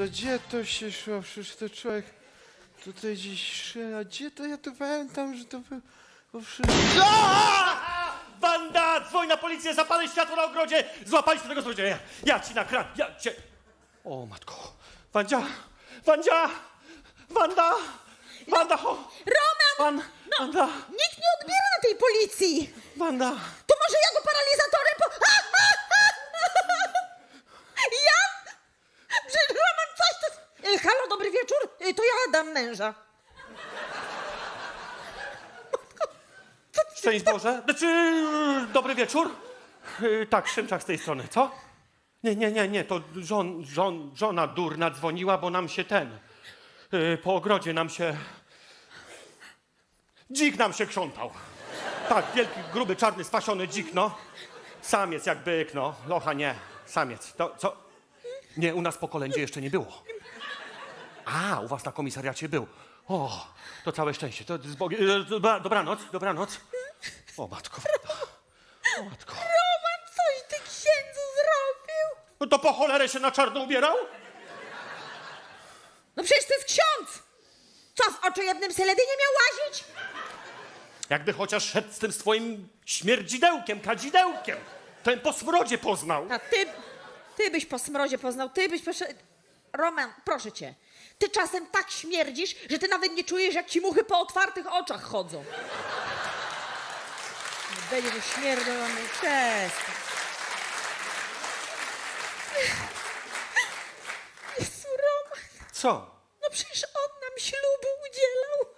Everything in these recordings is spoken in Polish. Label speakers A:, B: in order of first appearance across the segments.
A: To gdzie to się szło? Przecież to człowiek tutaj gdzieś szedł. A gdzie to? Ja to pamiętam, że to było... było wszystko...
B: Banda! Dzwoń na policję, zapalaj światło na ogrodzie! Złapaliśmy tego złodzieja! Ja ci nakradł, ja cię... O matko! Wandzia! Wandzia! Wanda! Wanda, ho!
C: Roman!
B: Wan... Wanda!
C: Nikt nie odbiera na tej policji!
B: Wanda!
C: To może ja go paralizatorem po... Ja? Że Roman coś to... E, halo, dobry wieczór. E, to ja dam męża.
B: Szczęść Boże! Znaczy, dobry wieczór? Yy, tak, Szymczak z tej strony, co? Nie, nie, nie, nie, to żon, żon, żona durna dzwoniła, bo nam się ten... Po ogrodzie nam się... Dzik nam się krzątał. Tak, wielki, gruby, czarny, spasiony dzik, no. Samiec jak byk, no. Locha nie, samiec. To co? Nie, u nas po kolędzie jeszcze nie było. A, u was na komisariacie był. O, to całe szczęście. To z Bogi... e, Dobra, dobranoc, dobranoc. O matko. O matko.
C: Roman, coś ty księdzu zrobił?
B: No to po cholerę się na czarno ubierał?
C: No przecież to jest ksiądz! Co, w oczy jednym seledy nie miał łazić?
B: Jakby chociaż szedł z tym swoim śmierdzidełkiem, kadzidełkiem. Ten po smrodzie poznał.
C: A ty, ty byś po smrodzie poznał, ty byś poszedł... Roman, proszę cię, ty czasem tak śmierdzisz, że ty nawet nie czujesz, jak ci muchy po otwartych oczach chodzą. Będzie to śmierdolony, przestań. Jezu, Roman,
B: Co?
C: no przecież on nam ślubu udzielał.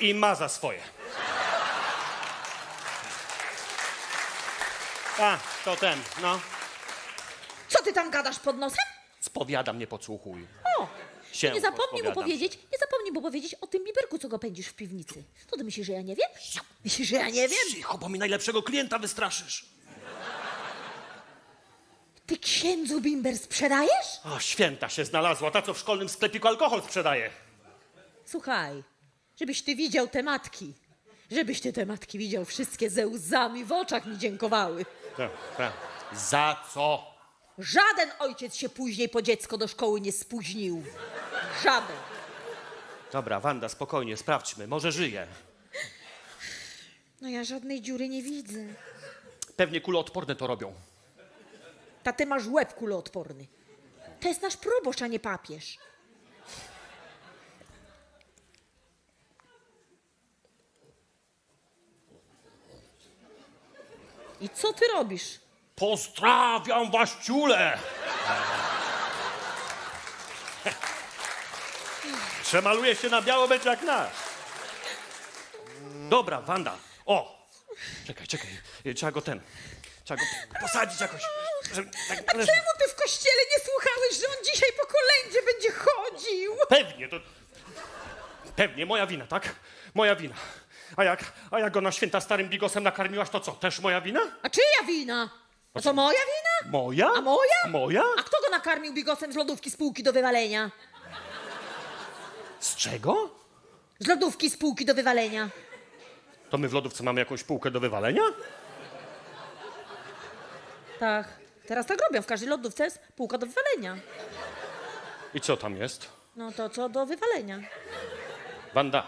B: I ma za swoje. A, to ten, no.
C: Co ty tam gadasz pod nosem?
B: Spowiadam, nie podsłuchuj. Się
C: nie zapomnij mu powiedzieć, nie zapomnij mu powiedzieć o tym biberku, co go pędzisz w piwnicy. To ty myślisz, że ja nie wiem? Myślisz, że ja nie wiem?
B: Cicho, bo mi najlepszego klienta wystraszysz.
C: Ty księdzu bimber sprzedajesz?
B: O, święta się znalazła, ta co w szkolnym sklepiku alkohol sprzedaje.
C: Słuchaj, żebyś ty widział te matki. Żebyś ty te matki widział, wszystkie ze łzami w oczach mi dziękowały.
B: Tak, tak. Za co?
C: Żaden ojciec się później po dziecko do szkoły nie spóźnił. Żaden.
B: Dobra, Wanda, spokojnie, sprawdźmy, może żyje.
C: No ja żadnej dziury nie widzę.
B: Pewnie kuloodporne to robią.
C: Ta ty masz łeb kuloodporny. To jest nasz proboszcz, a nie papież. I co ty robisz?
B: Pozdrawiam was, ciule! Przemaluje się na biało, będzie jak nasz. Dobra, Wanda. O! Czekaj, czekaj. Trzeba go ten. Trzeba go posadzić jakoś. Żeby, tak,
C: A czemu ty w kościele nie słuchałeś, że on dzisiaj po kolędzie będzie chodził?
B: Pewnie, to. Pewnie, moja wina, tak? Moja wina. A jak, a jak go na święta starym bigosem nakarmiłaś, to co? Też moja wina?
C: A czyja wina? A to moja wina?
B: Moja?
C: A moja?
B: Moja?
C: A kto go nakarmił bigosem z lodówki spółki do wywalenia?
B: Z czego?
C: Z lodówki spółki do wywalenia.
B: To my w lodówce mamy jakąś półkę do wywalenia?
C: Tak. Teraz tak robią. W każdej lodówce jest półka do wywalenia.
B: I co tam jest?
C: No to co do wywalenia.
B: Wanda,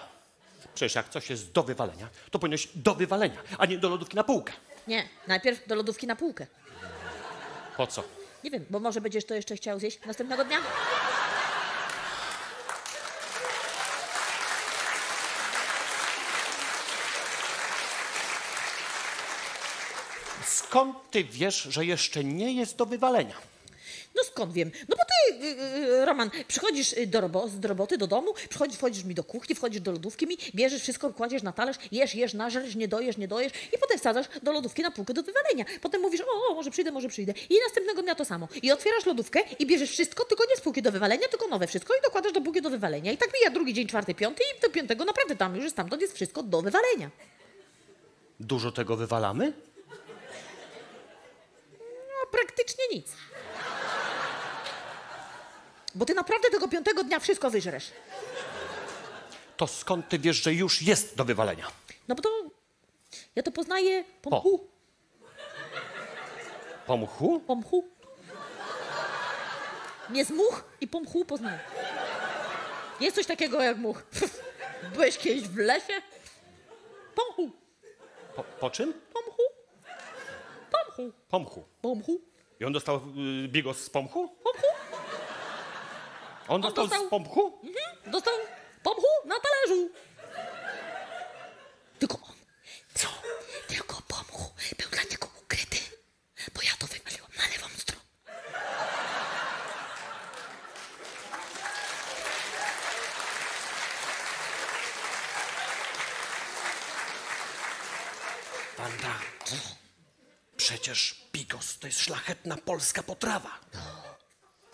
B: przecież jak coś jest do wywalenia, to powinieneś do wywalenia, a nie do lodówki na półkę.
C: Nie, najpierw do lodówki na półkę.
B: Po co?
C: Nie wiem, bo może będziesz to jeszcze chciał zjeść następnego dnia?
B: Skąd ty wiesz, że jeszcze nie jest do wywalenia?
C: No skąd wiem? No bo ty, y, y, Roman, przychodzisz y, do, robo, z roboty do domu, przychodzisz, wchodzisz mi do kuchni, wchodzisz do lodówki mi, bierzesz wszystko, kładziesz na talerz, jesz, jesz, nażerz, nie dojesz, nie dojesz i potem wsadzasz do lodówki na półkę do wywalenia. Potem mówisz, o, o, może przyjdę, może przyjdę. I następnego dnia to samo. I otwierasz lodówkę i bierzesz wszystko, tylko nie z półki do wywalenia, tylko nowe wszystko i dokładasz do półki do wywalenia. I tak mija drugi dzień, czwarty, piąty i do piątego naprawdę tam już jest stamtąd jest wszystko do wywalenia.
B: Dużo tego wywalamy?
C: No, praktycznie nic. Bo ty naprawdę tego piątego dnia wszystko wyżresz.
B: To skąd ty wiesz, że już jest do wywalenia?
C: No bo to ja to poznaję po
B: Po.
C: mchu.
B: Po mchu?
C: Po mchu. Nie z much i po mchu poznaję. Jest coś takiego jak much. Byłeś kiedyś w lesie? Po mchu,
B: Po, po czym?
C: po mchu, po mchu,
B: Pomchu.
C: po mchu,
B: I on dostał y, bigos z pomchu?
C: po mchu.
B: On dostał,
C: dostał-
B: z pomchu?
C: Mhm. Dostał po mchu na talerzu. Tylko on. Co? Tylko po mchu był dla niego ukryty. Bo ja to wywaliłam na lewą stronę.
B: Wanda, przecież bigos to jest szlachetna polska potrawa.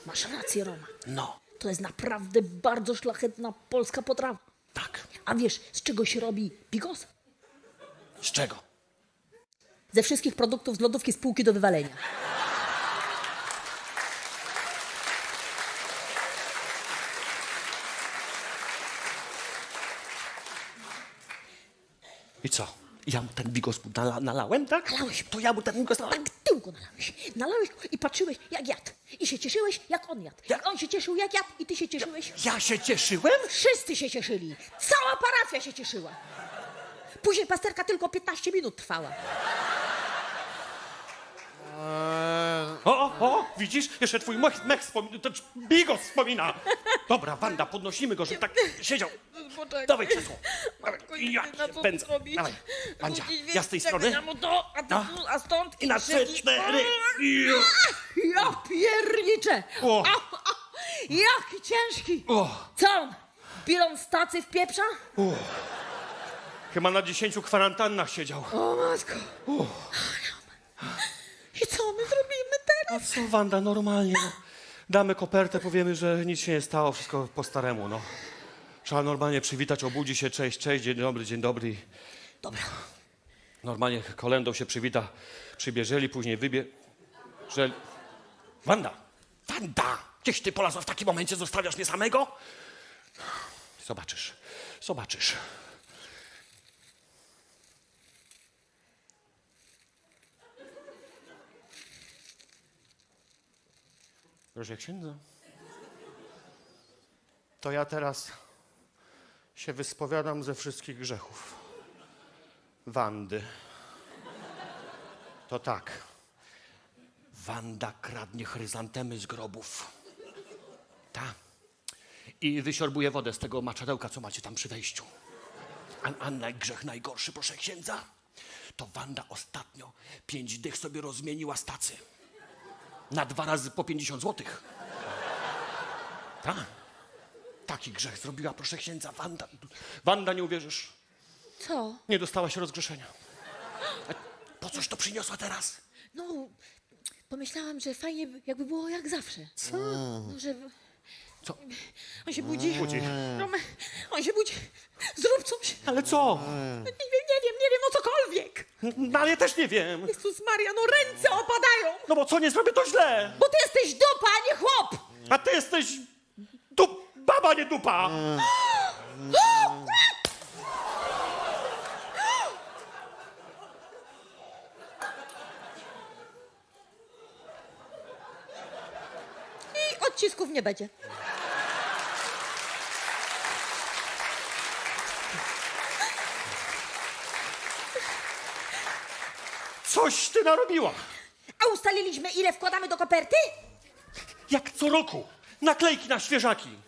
C: Masz rację, Roma.
B: No,
C: To jest naprawdę bardzo szlachetna polska potrawa.
B: tak.
C: A wiesz, z czego się robi bigos?
B: Z czego?
C: Ze wszystkich produktów z lodówki z półki do wywalenia.
B: I co? Ja mu ten bigos nala, nalałem, tak?
C: Nalałeś.
B: To ja mu ten bigos nalałem.
C: Tak tyłko nalałeś. Nalałeś go i patrzyłeś, jak jadł. Się cieszyłeś, jak on jadł. Jak on się cieszył, jak jadł, i ty się cieszyłeś.
B: Ja się cieszyłem?
C: Wszyscy się cieszyli. Cała parafia się cieszyła. Później pasterka tylko 15 minut trwała.
B: O, o, o, widzisz? Jeszcze twój mech, mech wspomina, to bigos wspomina. Dobra, Wanda, podnosimy go, żeby tak siedział.
C: Poczekaj.
B: Dawaj krzesło. Dawaj.
C: Matko,
B: I ja
C: jedyna,
B: się
C: co
B: pędzę.
C: zrobić?
B: Dawaj, Wandzia, ja z tej strony.
C: Ja mu to, a tu, a stąd.
B: I na trzy, cztery. I-
C: Ja pierniczę!
B: O.
C: Au, au, jaki ciężki!
B: O.
C: Co on? Bilon stacy w pieprza?
B: Chyba na dziesięciu kwarantannach siedział.
C: O matko! I co my zrobimy
B: A
C: teraz?
B: co, Wanda, normalnie, no. Damy kopertę, powiemy, że nic się nie stało, wszystko po staremu, no. Trzeba normalnie przywitać, obudzi się, cześć, cześć, dzień dobry, dzień dobry.
C: Dobra,
B: Normalnie kolendą się przywita, przybierzeli, później wybie... Że... Wanda! Wanda! Gdzieś ty polazła w takim momencie, zostawiasz mnie samego? Zobaczysz, zobaczysz. Proszę księdza. To ja teraz się wyspowiadam ze wszystkich grzechów. Wandy. To tak. Wanda kradnie chryzantemy z grobów. Ta. I wysiorbuje wodę z tego maczadełka, co macie tam przy wejściu. A, a naj- grzech najgorszy, proszę księdza, to Wanda ostatnio pięć dych sobie rozmieniła z tacy. Na dwa razy po 50 złotych. Tak. Taki grzech zrobiła, proszę księdza, Wanda. Wanda, nie uwierzysz.
C: co?
B: Nie dostałaś rozgrzeszenia. A Po coś to przyniosła teraz?
C: No, pomyślałam, że fajnie by- jakby było jak zawsze. Co? No, że...
B: Co?
C: On się budzi.
B: Budzi.
C: Romy, on się budzi. Zrób coś.
B: Ale co?
C: Nie wiem, nie wiem, nie wiem, no cokolwiek.
B: No ale ja też nie wiem.
C: Jezus Maria, no ręce opadają.
B: No bo co, nie zrobię to źle.
C: Bo ty jesteś dupa, a nie chłop.
B: A ty jesteś dup, baba, nie dupa.
C: I odcisków nie będzie.
B: Coś ty narobiła.
C: A ustaliliśmy, ile wkładamy do koperty?
B: Jak co roku. Naklejki na świeżaki.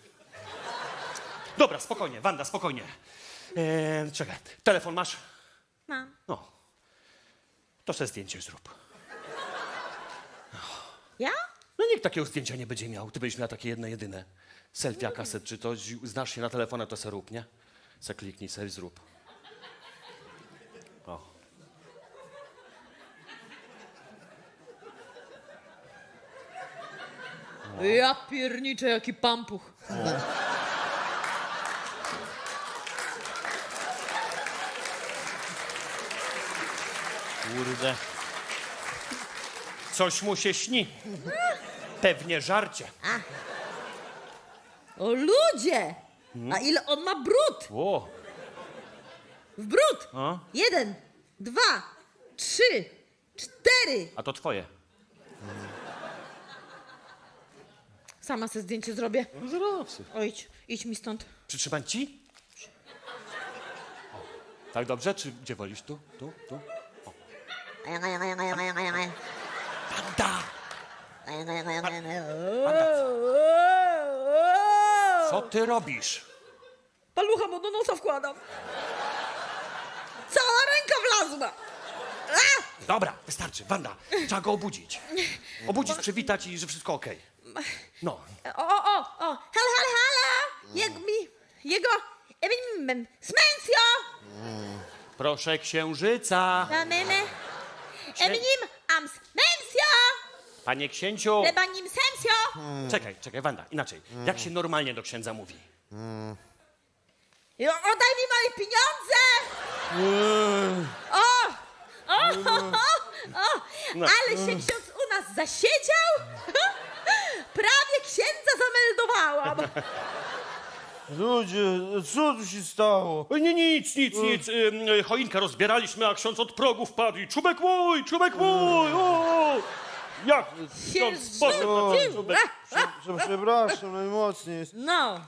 B: Dobra, spokojnie, Wanda, spokojnie. Eee, czekaj, telefon masz?
C: Mam.
B: No. To se zdjęcie zrób.
C: Ja?
B: No nikt takiego zdjęcia nie będzie miał. Ty będziesz miała takie jedno, jedyne. Selfie, kaset, czy to znasz się na telefonach, to se rób, nie? Se kliknij, se zrób. O.
C: Ja pierniczę, jaki pampuch.
B: Kurde. Coś mu się śni. Pewnie żarcie.
C: O ludzie! A ile on ma brud?
B: O,
C: W brud!
B: A?
C: Jeden, dwa, trzy, cztery.
B: a to twoje.
C: Sama sobie zdjęcie zrobię.
B: No zrób sobie.
C: O, idź, idź mi stąd.
B: Przytrzymać ci? O. Tak dobrze? Czy gdzie wolisz? Tu? Tu? Tu? Wanda! Co ty robisz?
C: Palucha mu do nosa wkładam. Cała ręka wlazła. A!
B: Dobra, wystarczy. Wanda, trzeba go obudzić. Obudzić, przywitać i że wszystko okej. No.
C: O, o, o, o, halo, halo, halo! Jak mi, jego, eminim, smensio!
B: Proszę księżyca.
C: Ramene, eminim, am smensio!
B: Panie księciu.
C: Lebanim sensio!
B: Czekaj, czekaj, Wanda, inaczej. Jak się normalnie do księdza mówi?
C: Jo, Oddaj mi moje pieniądze! O! O, o, o!
B: No.
C: Ale się ksiądz u nas zasiedział? Prawie księdza zameldowałam.
A: Ludzie, co tu się stało?
B: Oj, Nie, nic, nic, nic. Ym, y, choinkę rozbieraliśmy, a ksiądz od progu wpadł i czubek mój, czubek mój, o! Jak? Na ten czubek.
A: Prze- Przepraszam najmocniej. jest-
C: No,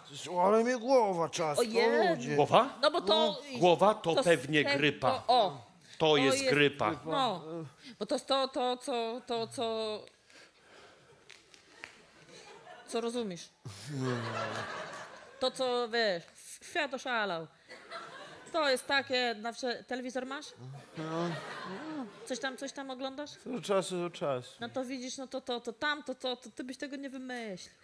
A: Ale mnie głowa czas,
C: Ojej.
A: ludzie.
B: Głowa?
C: no bo to...
B: Głowa to pewnie grypa.
C: O,
B: To jest
C: jest
B: grypa.
C: no. Bo to jest to, to, co, to, co... Co rozumiesz? To, co, wiesz, świat oszalał. To jest takie, na wsze... telewizor masz? Coś tam, coś tam oglądasz?
A: Od czasu do czasu.
C: No to widzisz, no to to, to tam, to, to, to ty byś tego nie wymyślił.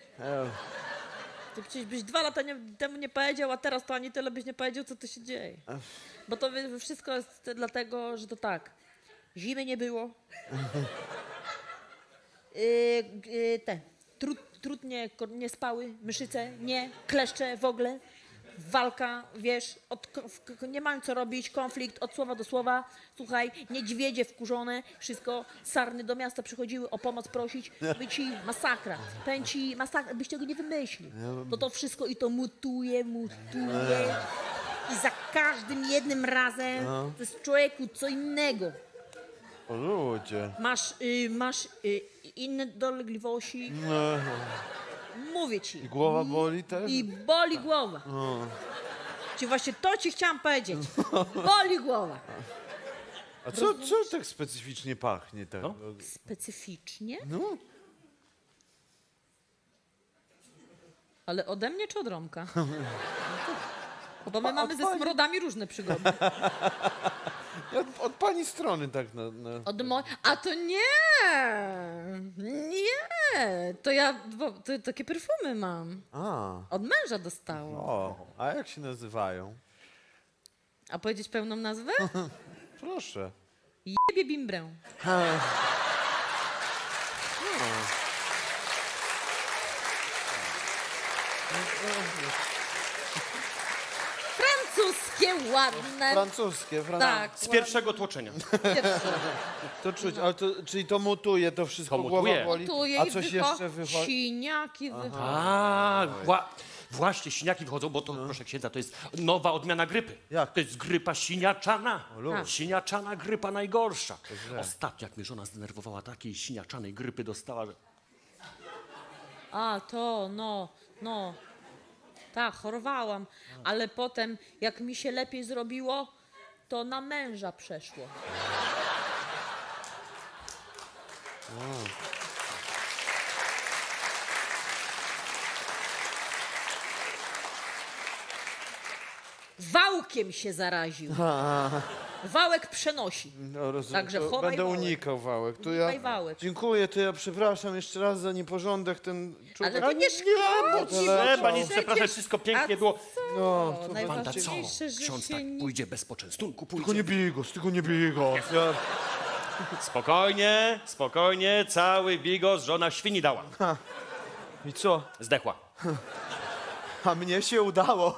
C: Ty przecież byś dwa lata nie, temu nie powiedział, a teraz to ani tyle byś nie powiedział, co tu się dzieje. Bo to wszystko jest dlatego, że to tak. Zimy nie było. Yy, yy, te. Trud, trudnie ko- nie spały, myszyce nie, kleszcze w ogóle. Walka, wiesz, od, nie mają co robić, konflikt od słowa do słowa. Słuchaj, niedźwiedzie wkurzone, wszystko, sarny do miasta przychodziły o pomoc prosić. By ci masakra, pęci masakra, byś tego nie wymyślił. To to wszystko i to mutuje, mutuje. I za każdym jednym razem to jest człowieku co innego.
A: o ludzie.
C: Masz, y, masz y, inne dolegliwości. Mówię ci.
A: I głowa boli też?
C: I boli głowa. Ci właśnie to ci chciałam powiedzieć. Boli głowa.
A: A co, co tak specyficznie pachnie? Tak?
B: No.
C: Specyficznie?
A: No.
C: Ale ode mnie czy od Romka? Bo my mamy ze
A: pani.
C: smrodami różne przygody.
A: Od, od pani strony tak na... na...
C: Od mo- A to nie! Nie! To ja bo, to, takie perfumy mam.
A: A,
C: Od męża dostałam.
A: o, a jak się nazywają?
C: A powiedzieć pełną nazwę?
A: Proszę.
C: Jebie bimbrę. Francuskie, ładne.
A: Francuskie, fran...
C: Tak,
B: Z pierwszego tłoczenia.
A: To czuć, ale to, czyli to mutuje, to wszystko
B: To
A: głowa
B: mutuje.
A: boli.
C: Tu
A: A coś
C: wycho-
A: jeszcze wychodzi?
C: Siniaki wychodzą.
B: A, wła- właśnie, siniaki wchodzą, bo to, proszę księdza, to jest nowa odmiana grypy.
A: Jak?
B: To jest grypa siniaczana.
C: lud.
B: Siniaczana grypa najgorsza. Ostatnio, jak mnie żona zdenerwowała, takiej siniaczanej grypy dostała, że...
C: A, to, no, no. Tak, chorowałam. Ale potem, jak mi się lepiej zrobiło, to na męża przeszło. Wałkiem się zaraził. Wałek przenosi.
A: No, rozumiem.
C: Także
A: to
C: chowaj
A: Będę
C: wałek.
A: unikał wałek. To ja,
C: wałek.
A: Dziękuję, to ja przepraszam jeszcze raz za nieporządek ten człowiek.
C: Ale to nie szkodzi.
A: ale-
B: Trzeba nic
C: Przecież-
B: przepraszać, wszystko pięknie
C: A
B: było.
C: Co?
A: No, to
B: Wanda, co?
C: Najważniejsze,
B: Ksiądz
C: się
B: tak
C: nie...
B: pójdzie bez poczęstunku,
A: Tylko
B: pójdzie.
A: nie bij go, tylko nie bij go. Ja,
B: Spokojnie, spokojnie, cały bigos żona świni dała.
A: I co?
B: Zdechła.
A: A mnie się udało.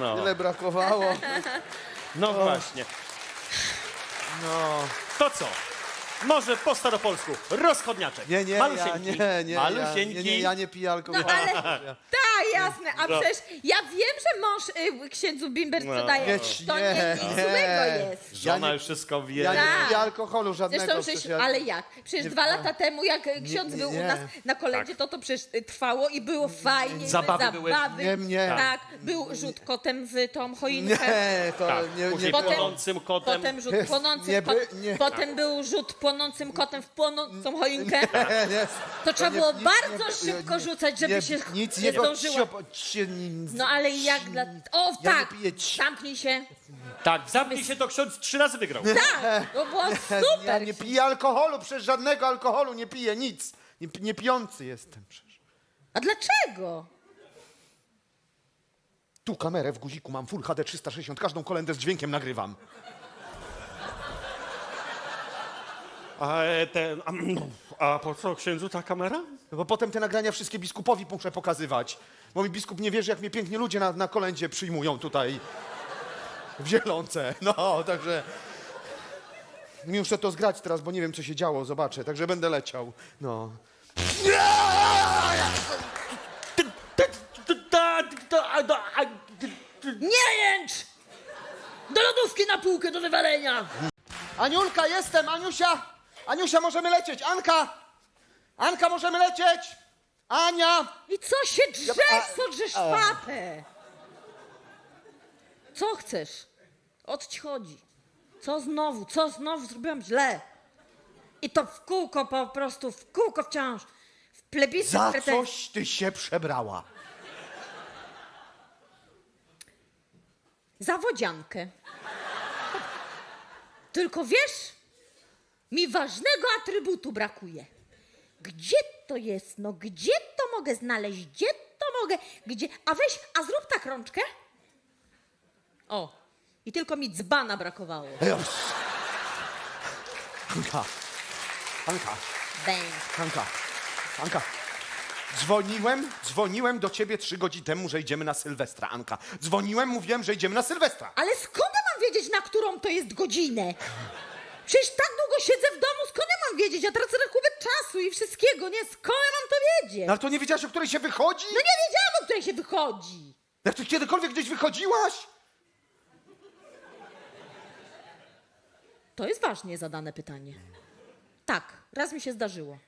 B: No,
A: Tyle brakowało.
B: no właśnie.
A: No.
B: To co? Może po staropolsku. Rozchodniaczek.
A: Nie, nie, ja,
B: Malusieńki.
A: nie, nie, ja,
B: Malusieńki.
A: nie, nie, ja nie piję
C: No
A: alkoholu.
C: ale, tak, jasne, a
B: No.
C: przecież ja wiem, że mąż y, księdzu Bimber sprzedaje.
A: Nie,
C: to
A: nie,
C: nie, nic
A: nie.
C: złego jest.
B: Żona
A: Ja nie-
B: już wszystko wie.
A: Ja nie
C: Tak.
A: piję alkoholu żadnego.
C: Zresztą,
A: przecież ja-
C: ale jak? Przecież
A: nie-
C: dwa lata temu, jak y, ksiądz
A: nie,
C: był
A: nie.
C: u nas na kolędzie, to to przecież y, trwało i było fajnie.
B: Zabawy
C: były
B: były.
C: zabawy.
A: Nie, nie.
C: Tak, był rzut kotem w tą choinkę.
A: Nie, to
B: Tak,
A: nie, nie
B: później płonącym kotem.
C: Potem rzut
A: nie by- nie.
C: Potem był rzut płonącym kotem w płonącą choinkę. To trzeba było bardzo szybko rzucać, żeby się
A: nic
C: nie
A: nic-
C: No ale jak dla... O, tak! Zamknij się.
B: Tak, zamknij się, to ksiądz trzy razy wygrał.
C: Tak, to było
A: Ja
C: super.
A: nie piję alkoholu, przecież żadnego alkoholu nie piję, nic. Nie, nie pijący jestem przecież.
C: A dlaczego?
A: Tu kamerę w guziku mam, Full HD 360, każdą kolendę z dźwiękiem nagrywam.
B: A, e, ten, a, a po co księdzu ta kamera?
A: No bo potem te nagrania wszystkie biskupowi muszę pokazywać. Bo mi biskup nie wierzy, jak mnie pięknie ludzie na, na kolędzie przyjmują tutaj w Zielonce. No, także... Mi muszę to zgrać teraz, bo nie wiem, co się działo, zobaczę. Także będę leciał. No.
C: Nie jęcz! Do lodówki na półkę do wywalenia!
A: Aniulka, jestem! Aniusia! Aniusia, możemy lecieć! Anka! Anka, możemy lecieć! Ania!
C: I co się drzesz,
A: a-
C: co drzesz papę? Co chcesz? O co ci chodzi? Co znowu? Co znowu zrobiłam źle? I to w kółko po prostu, w kółko wciąż. W plebiscyt
A: Za
C: pretensji.
A: coś ty się przebrała.
C: Za wodziankę. Tylko wiesz, mi ważnego atrybutu brakuje. Gdzie to jest? No gdzie to mogę znaleźć? Gdzie to mogę? Gdzie? A weź, a zrób tak rączkę. O, i tylko mi dzbana brakowało.
A: Ej, oś. Anka! Anka!
C: Bęk.
A: Anka! Anka! Dzwoniłem, dzwoniłem do ciebie trzy godziny temu, że idziemy na Sylwestra, Anka. Dzwoniłem, mówiłem, że idziemy na Sylwestra.
C: Ale skąd ja mam wiedzieć, na którą to jest godzinę? Przecież tak długo siedzę w domu, skąd ja mam wiedzieć? Ja tracę rachubę czasu i wszystkiego, nie? Skąd ja mam to wiedzieć?
A: No ale to nie wiedziałaś, o której się wychodzi?
C: No nie wiedziałam, o której się wychodzi.
A: Jak ty kiedykolwiek gdzieś wychodziłaś?
C: To jest ważnie zadane pytanie. Tak, raz mi się zdarzyło,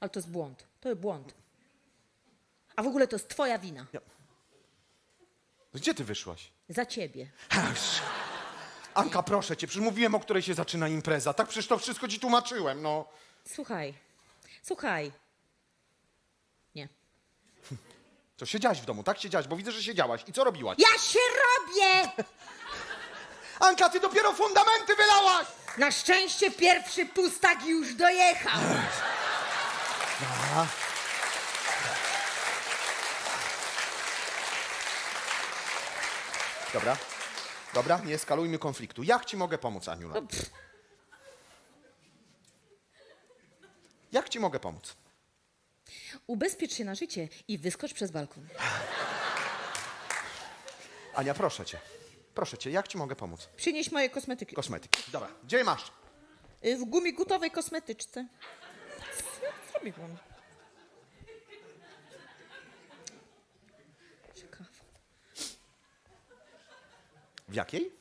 C: ale to jest błąd. To jest błąd. A w ogóle to jest twoja wina.
A: Gdzie ty wyszłaś?
C: Za ciebie.
A: Anka, proszę cię, przecież mówiłem, o której się zaczyna impreza. Tak przecież to wszystko ci tłumaczyłem, no.
C: Słuchaj, słuchaj. Nie.
A: Co, siedziałaś w domu, tak? Siedziałaś, bo widzę, że siedziałaś. I co robiłaś?
C: Ja się robię!
A: Anka, ty dopiero fundamenty wylałaś!
C: Na szczęście pierwszy pustak już dojechał.
A: Dobra, dobra, nie eskalujmy konfliktu. Jak ci mogę pomóc, Aniula? Jak ci mogę pomóc?
C: Ubezpiecz się na życie i wyskocz przez balkon.
A: Ania, proszę cię. Proszę cię, jak ci mogę pomóc?
C: Przynieś moje kosmetyki.
A: Kosmetyki. Dobra, gdzie je masz?
C: Y, W gumigutowej kosmetyczce. Zrobiłam?
A: W jakiej?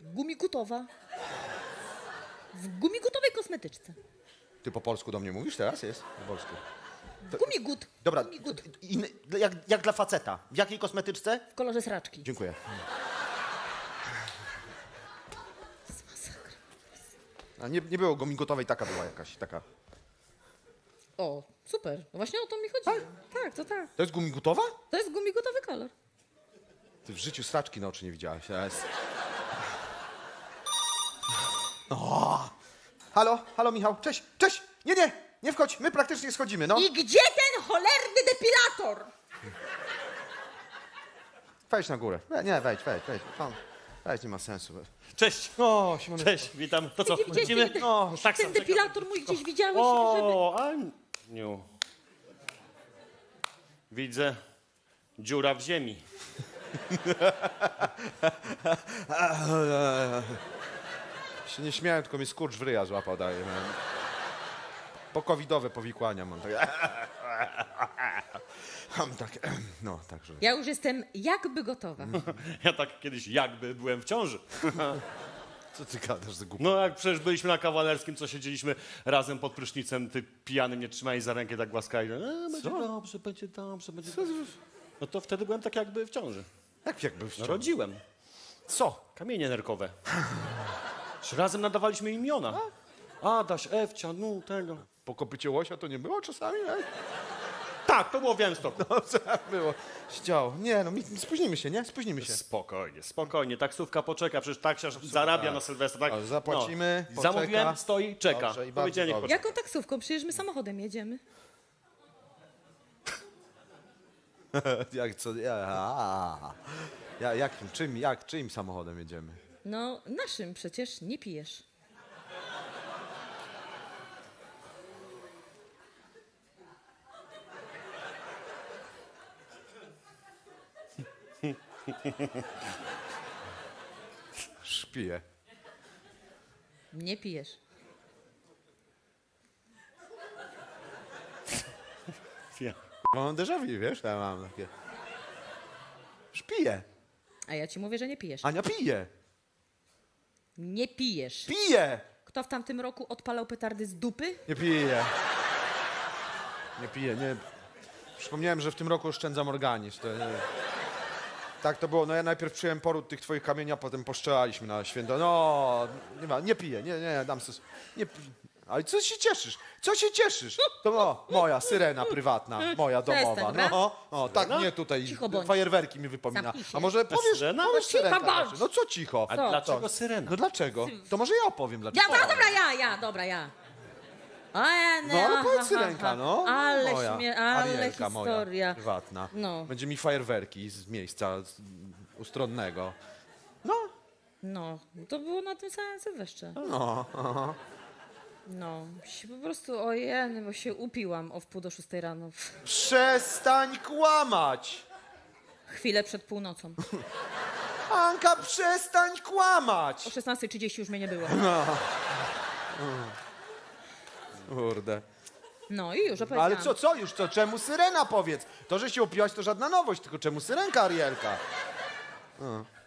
C: Gumigutowa. W gumigutowej kosmetyczce.
A: Ty po polsku do mnie mówisz teraz? Jest? Po polsku.
C: Gumigut.
A: Dobra,
C: Gumigut.
A: inny, jak, jak dla faceta. W jakiej kosmetyczce?
C: W kolorze sraczki.
A: Dziękuję.
C: Masakra.
A: A nie, nie było gomigotowej, taka była jakaś, taka.
C: O, super. No właśnie o to mi chodziło. Tak, to tak.
A: To jest gumigutowa?
C: To jest gumigutowy kolor.
A: Ty w życiu straczki na oczy nie widziałaś. To jest... O! Halo, halo Michał, cześć, cześć! Nie, nie, nie wchodź, my praktycznie schodzimy, no.
C: I gdzie ten cholerny depilator?
A: Wejdź na górę. We- Nie, wejdź, wejdź, wejdź. Tam. Wejdź, nie ma sensu.
B: Cześć.
A: O, Simon.
B: Cześć, witam. To co,
C: Gdzie- gdzie-
B: lecimy?
C: gdzie-
B: No, tak
C: ten
B: czekam.
C: depilator mój gdzieś widziałeś, żeby...
B: O, Aniu. Widzę dziura w ziemi.
A: Się nie śmiałem, tylko mi skurcz w ryja złapał, daje. Miałem pokowidowe powikłania mam. Tak. Mam tak, no, także.
C: Ja już jestem jakby gotowa.
B: Ja tak kiedyś jakby byłem w ciąży.
A: Co ty gadasz za głupie?
B: No jak przecież byliśmy na kawalerskim, co siedzieliśmy razem pod prysznicem, ty pijany mnie trzymali za rękę, tak głaskali. E, będzie dobrze, będzie dobrze, będzie dobrze. No to wtedy byłem tak jakby w ciąży.
A: Jak jakby w
B: No, rodziłem.
A: Co?
B: Kamienie nerkowe. Czy razem nadawaliśmy imiona? Adaś, Ewcia, no tego.
A: Po kopycie łosia to nie było czasami, tak?
B: Tak, to było w Białymstoku.
A: No co jak było? Ściało. Nie no, mi, spóźnimy się, nie? Spóźnimy się.
B: Spokojnie, spokojnie. Taksówka poczeka, przecież taksiarz zarabia na Sylwestra, tak?
A: Zapłacimy,
B: No.
A: poczeka.
B: Zamówiłem, stoi, czeka.
A: Dobrze, i bardzo
B: Powiedziałem, niech
A: dobrze.
B: poczeka.
C: Jaką taksówką? Przecież my samochodem jedziemy.
A: Jak co? Ja, a, ja, jakim, czym, jak, czyim samochodem jedziemy?
C: No, naszym przecież nie pijesz.
A: Szpiję.
C: Nie pijesz.
B: Ja.
A: Mam déjà vu, wiesz? Ja mam takie. Szpiję.
C: A ja ci mówię, że nie pijesz.
A: Ania pije.
C: Nie pijesz.
A: Pije.
C: Kto w tamtym roku odpalał petardy z dupy?
A: Nie pije. Nie pije, nie. Przypomniałem, że w tym roku oszczędzam organizm. To, nie. Tak to było. No ja najpierw przyjąłem poród tych twoich kamieni, a potem poszczelaliśmy na święto. No, nie ma, nie piję, nie, nie, dam sobie. Nie pi... Ale co się cieszysz? Co się cieszysz? To no, moja syrena prywatna, moja domowa. No, o, tak mnie tutaj
C: Cicho bądź.
A: fajerwerki mi wypomina.
C: Zamknij się.
A: A może powiesz,
B: syrena?
A: powiesz
C: Cicho
A: syrenka
C: bądź.
A: znaczy. No co cicho?
B: A
C: Co?
B: dlaczego syrena?
A: No dlaczego? To może ja opowiem
C: Ja,
A: dlaczego.
C: no, dobra, ja, ja, dobra, ja. A ja,
A: No, ale powiedz syrenka, no.
C: Ale,
A: moja,
C: śmie- ale
A: Arielka
C: historia.
A: Moja, prywatna.
C: No.
A: Będzie mi fajerwerki z miejsca z, ustronnego. No,
C: No, to było na tym samym Sylwestrze.
A: no, aha.
C: No, się po prostu, ojej, bo się upiłam o wpół do szóstej rano.
A: Przestań kłamać!
C: Chwilę przed północą.
A: Anka, przestań
C: O
A: kłamać!
C: 16.30 już mnie nie było.
A: Kurde.
C: No i już
A: No,
C: opowiedziałam.
A: ale co, co już, to czemu syrena powiedz? To, że się upiłaś, to żadna nowość, tylko czemu syrenka, Arielka?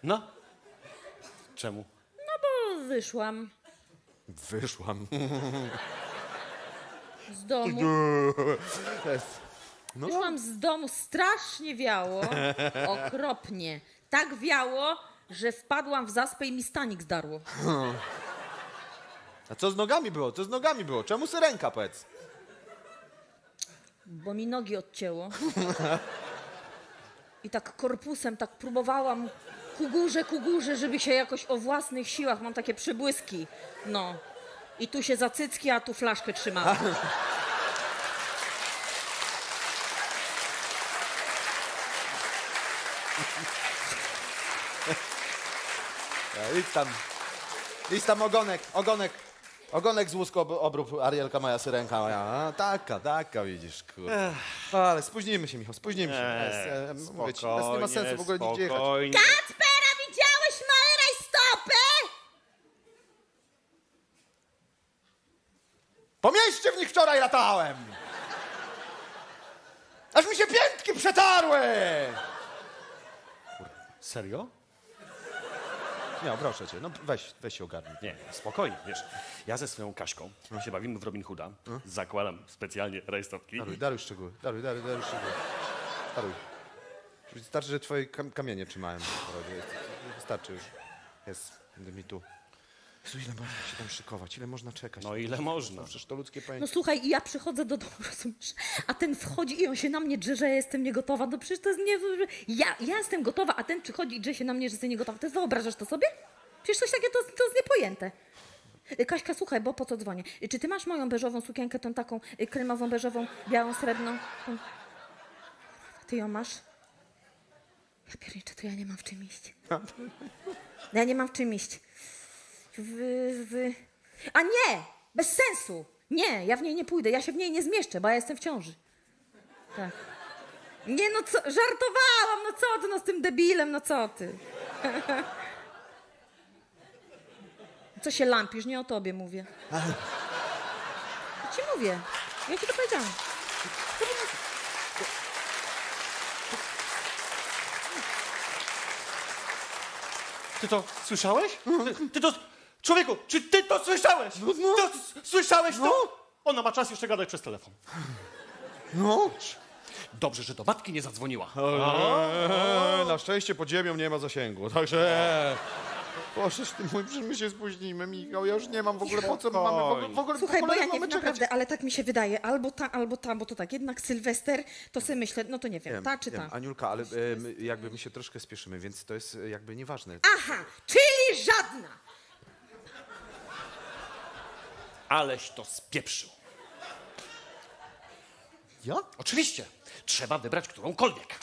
B: No. Czemu?
C: No, wyszłam
A: Wyszłam.
C: z domu.
A: No,
C: Wyszłam z domu, strasznie wiało, okropnie. Tak wiało, że wpadłam w zaspę i mi stanik zdarło.
A: a co z nogami było? Co z nogami było? Czemu syrenka, powiedz?
C: bo mi nogi odcięło. I tak korpusem tak próbowałam ku górze, ku górze, żeby się jakoś o własnych siłach, mam takie przybłyski. No. I tu się za cycki, a tu flaszkę trzymałam.
A: Ja, idź tam. Idź tam ogonek, ogonek. Ogonek z łusku ob, obrób Arielka moja syrenka moja. Taka, taka widzisz, kurde. Ale spóźnimy się, Michał, spóźnimy się.
B: Eee,
A: Jest, e, mówię ci, bez- nie ma sensu w ogóle nigdzie jechać.
B: spokojnie.
C: Kacpera, widziałeś Maleraj stopy?
A: Po mieście w nich wczoraj latałem! Aż mi się piętki przetarły!
B: Serio?
A: Nie, proszę cię, no weź, weź się ogarnij.
B: Nie, spokojnie, wiesz. Ja ze swoją Kaśką się bawimy w Robin Hooda. Zakładam specjalnie rajstopki.
A: Daruj, daruj szczegóły, daruj, daruj, daruj szczegóły. Daruj. Wystarczy, że twoje kam kamienie trzymałem. Wystarczy już. Jest, mi tu. Jezu, ile można się tam szykować, ile można czekać?
B: No ile można.
A: No, przecież to ludzkie
C: No
A: pojęcie.
C: słuchaj, i ja przychodzę do domu, rozumiesz? A ten wchodzi i on się na mnie drze, że ja jestem niegotowa. No przecież to jest nie... Ja, ja jestem gotowa, a ten przychodzi i drze się na mnie, że jestem niegotowa. To jest, wyobrażasz to sobie? Przecież coś takiego to, to jest niepojęte. Y, Kaśka, słuchaj, bo po co dzwonię? Y, Czy ty masz moją beżową sukienkę, tą taką y, kremową, beżową, białą, srebrną? Tą... Ty ją masz? Ja pierniczę, to ja nie mam w czym iść. Ja nie mam w czym iść. W, w... A nie! Bez sensu! Nie, ja w niej nie pójdę, ja się w niej nie zmieszczę, bo ja jestem w ciąży. Tak. Nie no co, żartowałam, no co ty, no z tym debilem, no co ty. Co się lampisz? Nie o tobie mówię. Ja ci mówię. Ja ci to powiedziałam.
B: Ty to słyszałeś? Ty, ty to... Człowieku, czy ty to słyszałeś?
A: No, no.
B: To, s- słyszałeś
A: No.
B: to? Ona ma czas jeszcze gadać przez telefon.
A: No.
B: Dobrze, że do matki nie zadzwoniła.
A: Eee, na szczęście pod ziemią nie ma zasięgu, także... Boże, ty mój, że my się spóźnimy, Michał, ja już nie mam w ogóle po co my mamy, w ogóle, w ogóle,
C: Słuchaj,
A: w
C: bo
A: ogóle
C: ja nie
A: mamy
C: wiem
A: czekać.
C: naprawdę, ale tak mi się wydaje, albo ta, albo ta, bo to tak, jednak Sylwester, to sobie myślę, no to nie wiem, ta czy
A: Wiem,
C: ta.
A: Aniulka, ale e, my, jakby my się troszkę spieszymy, więc to jest e, jakby nieważne.
C: Aha, czyli żadna.
B: Aleś to spieprzył.
A: Ja?
B: Oczywiście. Trzeba wybrać którąkolwiek.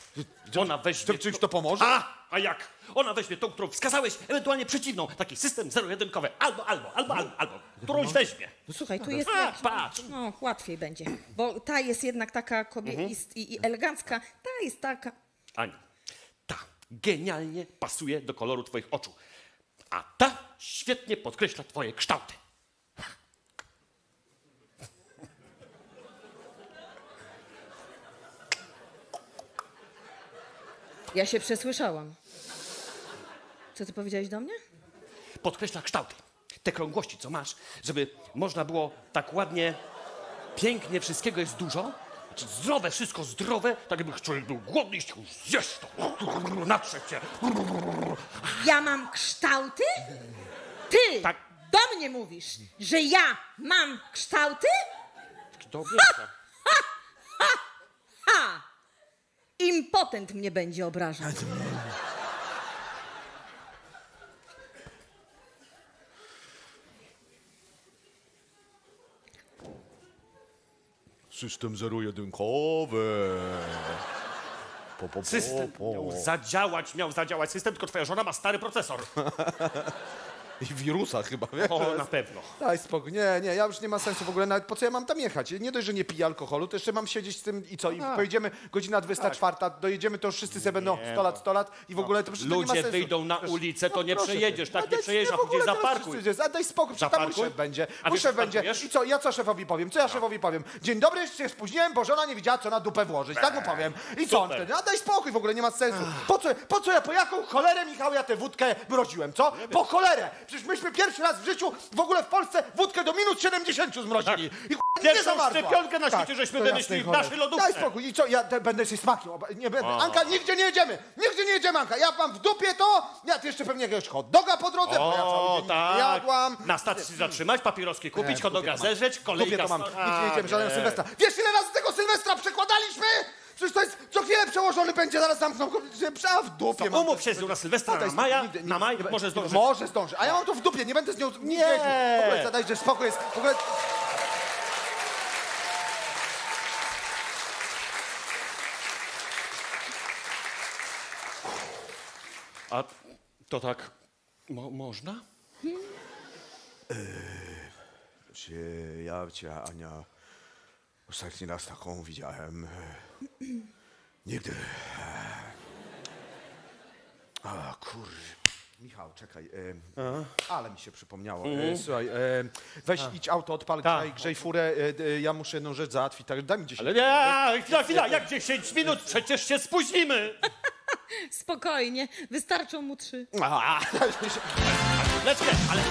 B: Ona weźmie...
A: to czymś to pomoże?
B: A, a jak? Ona weźmie tą, którą wskazałeś, ewentualnie przeciwną. Taki system zero-jedynkowy. Albo, albo, albo, albo, albo. Którąś weźmie.
C: No słuchaj, tu jest,
B: A, patrz.
C: no łatwiej będzie, bo ta jest jednak taka kobieta i, i elegancka, ta jest taka,
B: Aniu, ta genialnie pasuje do koloru twoich oczu. A ta świetnie podkreśla twoje kształty.
C: Ja się przesłyszałam. Co ty powiedziałeś do mnie?
B: Podkreśla kształty. Te krągłości, co masz, żeby można było tak ładnie, pięknie, wszystkiego jest dużo. Znaczy zdrowe, wszystko zdrowe, tak jakby człowiek był głodny i chciał zjeść to. Natrzeć się.
C: Ja mam kształty? Ty
B: Tak.
C: do mnie mówisz, że ja mam kształty?
B: Kto wie?
C: Ha! Impotent mnie będzie obrażał.
A: System zero-jedynkowy. Po, po, po,
B: System
A: po.
B: miał zadziałać, miał zadziałać system, tylko twoja żona ma stary procesor.
A: I wirusa chyba, wiesz?
B: O, na pewno.
A: Daj spokój, nie, nie, ja już nie ma sensu w ogóle, nawet po co ja mam tam jechać? Nie dość, że nie piję alkoholu, to jeszcze mam siedzieć z tym i co? I pojedziemy godzina 24, dojedziemy, to już wszyscy sobie będą 100 lat, 100 lat i w ogóle to przecież to nie ma
B: Ludzie
A: sensu.
B: wyjdą na
A: Przecież-
B: ulicę, to nie
A: proszę
B: przejedziesz,
A: cię.
B: tak
A: A
B: nie
A: daj-
B: przejedziesz, a
A: ogóle
B: później
A: teraz
B: zaparkuj.
A: wszyscy A daj spokój, przecież tam mój
B: Zaparkuj.
A: szef będzie.
B: A
A: Mój
B: wiesz,
A: szef będzie.
B: parkujesz?
A: I co, ja co szefowi powiem? Co ja szefowi powiem? Dzień dobry, się spóźniłem, bo żona nie wiedziała, co na dupę włożyć. Tak mu powiem. I co on
B: Super.
A: wtedy? A daj spokój, w ogóle nie ma sensu. Po co, po co ja, po jaką cholerę, Michał, ja tę wódkę mroziłem, co? Po cholerę! Przecież myśmy pierwszy raz w życiu w ogóle w Polsce wódkę do minus 70 zmrozili. I ch- nie
B: Pierwszą szczepionkę na świecie żeśmy
A: to
B: wymyślili
A: jasnej
B: w naszej
A: cholery.
B: lodówce.
A: Daj spokój. I co, ja te, będę się smakiem. oba- Nie będę. Anka, nigdzie nie jedziemy. Nigdzie nie jedziemy, Anka. Ja mam w dupie to. Ja ty jeszcze pewnie jakiegoś hot doga po drodze, bo ja
B: O,
A: cały dzień
B: tak.
A: nie jadłam.
B: Na stacji zatrzymać, papieroski kupić,
A: Nie,
B: hot doga
A: kupię to mam.
B: zerzeć,
A: W
B: kolejka...
A: dupie to mam.
B: sto-
A: Nigdzie nie jedziemy, żadnego
B: nie.
A: Sylwestra. Wiesz, ile razy tego Sylwestra przekładaliśmy? Przecież to jest, co chwilę przełożony będzie, zaraz zamkną, że a w dupie mam.
B: Umów się z nią na Sylwestra, na
A: spokój,
B: maja,
A: nigdy-
B: na maj,
A: nie-
B: może zdążyć.
A: Może zdąży, a ja mam to w dupie, nie będę z nią nie. W ogóle zadaj, że spokój jest, w ogóle...
B: A to tak mo można?
A: Czy ja cię, Ania, ostatni raz taką widziałem. e, Nigdy. A, kur... Michał, czekaj. E, ale mi się przypomniało. E, słuchaj, e, weź idź auto, odpal,
B: Tak.
A: grzej, grzej furę. E, e, ja muszę jedną rzecz załatwić, tak daj mi 10
B: Ale nie, chwila, chwila, jak 10 minut, przecież się spóźnimy.
C: Spokojnie, wystarczą mu trzy.
A: A,
B: Lecz nie, ale